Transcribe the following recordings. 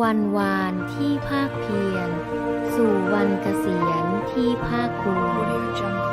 วันวานที่ภาคเพียร สู่วันเกษียณที่ภาคภูมิ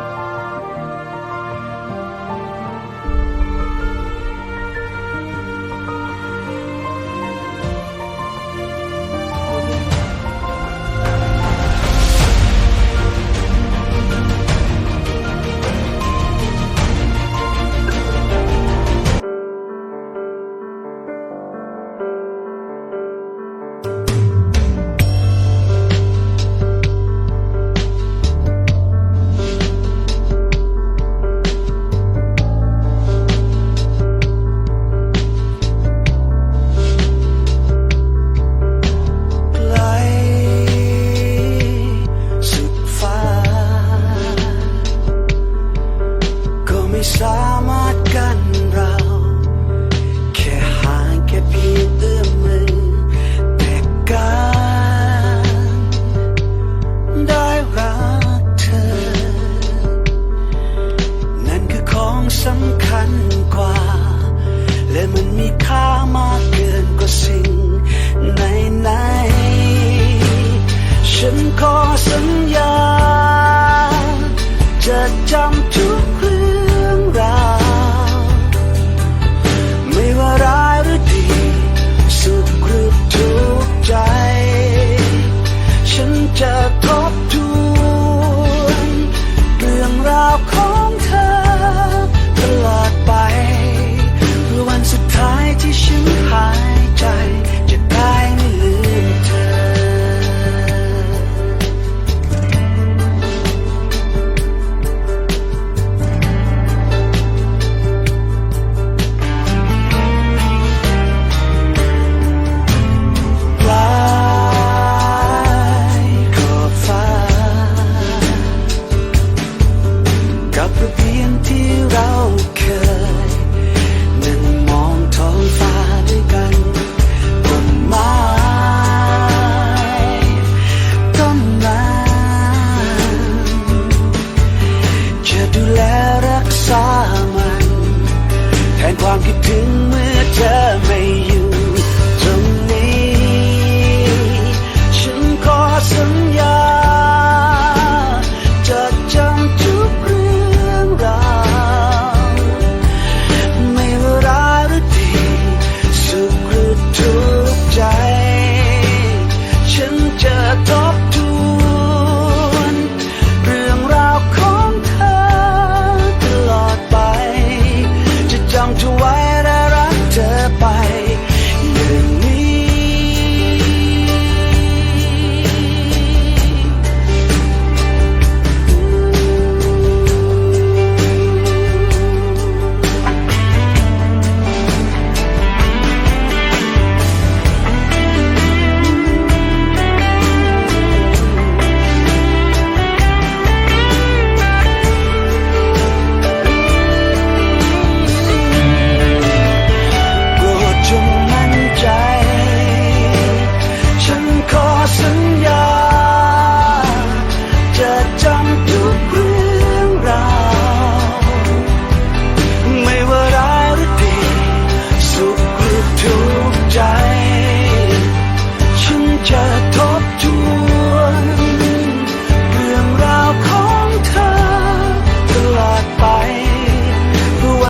ามารถกันเรา แค่ห่างแค่เพียงเอื้อมมือ แต่การได้รักเธอ นั่นคือของสำคัญกว่า และมันมีค่ามากเกินกว่าสิ่ง